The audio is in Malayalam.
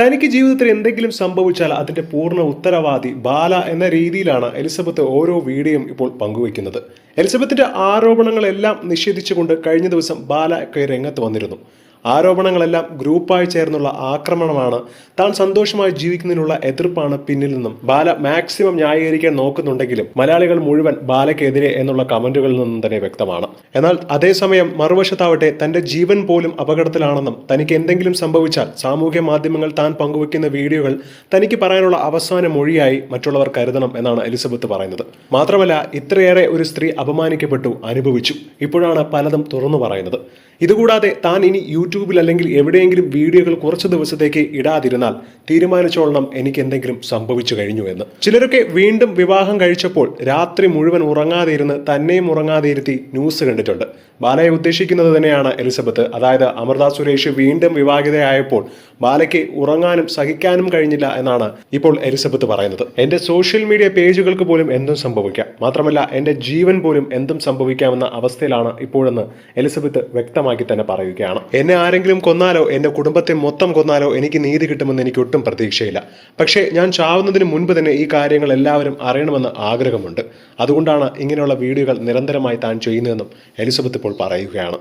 തനിക്ക് ജീവിതത്തിൽ എന്തെങ്കിലും സംഭവിച്ചാൽ അതിന്റെ പൂർണ ഉത്തരവാദി ബാല എന്ന രീതിയിലാണ് എലിസബത്ത് ഓരോ വീഡിയോയും ഇപ്പോൾ പങ്കുവയ്ക്കുന്നത്. എലിസബത്തിന്റെ ആരോപണങ്ങളെല്ലാം നിഷേധിച്ചുകൊണ്ട് കഴിഞ്ഞ ദിവസം ബാല രംഗത്ത് വന്നിരുന്നു. ആരോപണങ്ങളെല്ലാം ഗ്രൂപ്പായി ചേർന്നുള്ള ആക്രമണമാണ് താൻ സന്തോഷമായി ജീവിക്കുന്നതിനുള്ള എതിർപ്പാണ് പിന്നിൽ നിന്നും. ബാല മാക്സിമം ന്യായീകരിക്കാൻ നോക്കുന്നുണ്ടെങ്കിലും മലയാളികൾ മുഴുവൻ ബാലയ്ക്കെതിരെ എന്നുള്ള കമന്റുകളിൽ നിന്നും തന്നെ വ്യക്തമാണ്. എന്നാൽ അതേസമയം മറുവശത്താവട്ടെ തന്റെ ജീവൻ പോലും അപകടത്തിലാണെന്നും തനിക്ക് എന്തെങ്കിലും സംഭവിച്ചാൽ സാമൂഹ്യ മാധ്യമങ്ങൾ താൻ പങ്കുവെക്കുന്ന വീഡിയോകൾ തനിക്ക് പറയാനുള്ള അവസാന മൊഴിയായി മറ്റുള്ളവർ കരുതണം എന്നാണ് എലിസബത്ത് പറയുന്നത്. മാത്രമല്ല ഇത്രയേറെ ഒരു സ്ത്രീ അപമാനിക്കപ്പെട്ടു അനുഭവിച്ചു. ഇപ്പോഴാണ് പലതും തുറന്നു പറയുന്നത്. ഇതുകൂടാതെ താൻ ഇനി യൂട്യൂബിൽ അല്ലെങ്കിൽ എവിടെയെങ്കിലും വീഡിയോകൾ കുറച്ച് ദിവസത്തേക്ക് ഇടാതിരുന്നാൽ തീരുമാനിച്ചോളണം എനിക്ക് എന്തെങ്കിലും സംഭവിച്ചു കഴിഞ്ഞു എന്ന്. ചിലരൊക്കെ വീണ്ടും വിവാഹം കഴിച്ചപ്പോൾ രാത്രി മുഴുവൻ ഉറങ്ങാതെ ഇരുന്ന് തന്നെയും ഉറങ്ങാതെ ഇരുത്തി ന്യൂസ് കണ്ടിട്ടുണ്ട്. ബാലയെ ഉദ്ദേശിക്കുന്നത് തന്നെയാണ് എലിസബത്ത്. അതായത് അമൃത സുരേഷ് വീണ്ടും വിവാഹിതയായപ്പോൾ ബാലയ്ക്ക് ഉറങ്ങാനും സഹിക്കാനും കഴിഞ്ഞില്ല എന്നാണ് ഇപ്പോൾ എലിസബത്ത് പറയുന്നത്. എന്റെ സോഷ്യൽ മീഡിയ പേജുകൾക്ക് പോലും എന്തും സംഭവിക്കാം. മാത്രമല്ല എന്റെ ജീവൻ പോലും എന്തും സംഭവിക്കാമെന്ന അവസ്ഥയിലാണ് ഇപ്പോഴെന്ന് എലിസബത്ത് വ്യക്തമാക്കി തന്നെ പറയുകയാണ്. എന്നെ ആരെങ്കിലും കൊന്നാലോ എന്റെ കുടുംബത്തെ മൊത്തം കൊന്നാലോ എനിക്ക് നീതി കിട്ടുമെന്ന് എനിക്ക് ഒട്ടും പ്രതീക്ഷയില്ല. പക്ഷേ ഞാൻ ചാവുന്നതിന് മുൻപ് തന്നെ ഈ കാര്യങ്ങൾ എല്ലാവരും അറിയണമെന്ന് ആഗ്രഹമുണ്ട്. അതുകൊണ്ടാണ് ഇങ്ങനെയുള്ള വീഡിയോകൾ നിരന്തരമായി താൻ ചെയ്യുന്നതെന്നും എലിസബത്ത് ഇപ്പോൾ പറയുകയാണ്.